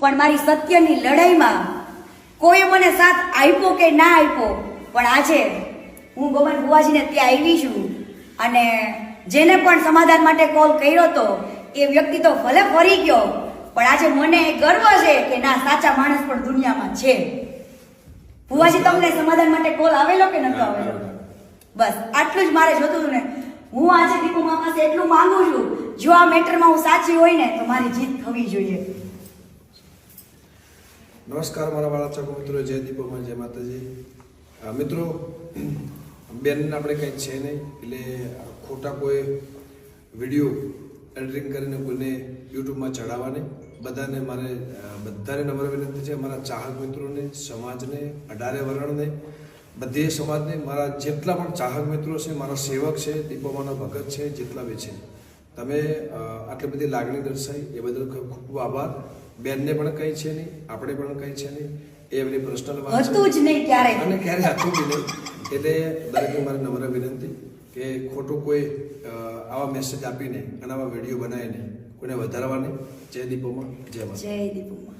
પણ મારી સત્યની લડાઈમાં કોઈ મને સાથ આપ્યો કે ના આપ્યો પણ આજે હું ગોમન બુવાજીને ત્યાં આવી છું અને જેને પણ સમાધાન માટે કોલ કર્યો તો એ વ્યક્તિ તો ભલે ફરી ગયો પણ આજે મને ગર્વ છે કે ના સાચા માણસ પણ દુનિયામાં છે. ભુવાજી તમને સમાધાન માટે કોલ આવેલો કે નતો આવેલો? બસ આટલું જ મારે જોતું હતું ને. હું આજે દીપુ મા પાસે એટલું માંગુ છું જો આ મેટરમાં હું સાચી હોય ને તો મારી જીત થવી જોઈએ. નમસ્કાર મારા વાળા ચાકો મિત્રો, જય દીપોમાં, જય માતાજી. મિત્રો બેન આપણે કંઈ છે નહીં, એટલે ખોટા કોઈ વીડિયો એડિટિંગ કરીને કોઈને યુટ્યુબમાં ચડાવવા બધાને મારે બધાને નમ્ર વિનંતી છે મારા ચાહક મિત્રોને, સમાજને, અઢારે વર્ણને, બધે સમાજને, મારા જેટલા પણ ચાહક મિત્રો છે, મારા સેવક છે, દીપોમાના ભગત છે, જેટલા બી છે. તમે આટલી બધી લાગણી દર્શાવી, એ બદલ ખૂબ ખૂબ આભાર. બેનને પણ કંઈ છે નહીં આપણે પણ કંઈ છે નહીં. એ એમની પર્સનલ વાત હતું જ નહીં ક્યારે. અને ક્યારે હતું જ નહીં. એટલે દરેકને મારી નમ્ર વિનંતી કે ખોટું કોઈ આવા મેસેજ આપીને અને આવા વીડિયો બનાવીને કોઈને વધારવા નહીં. જય દીપોમાં જય જય દીપુમાં.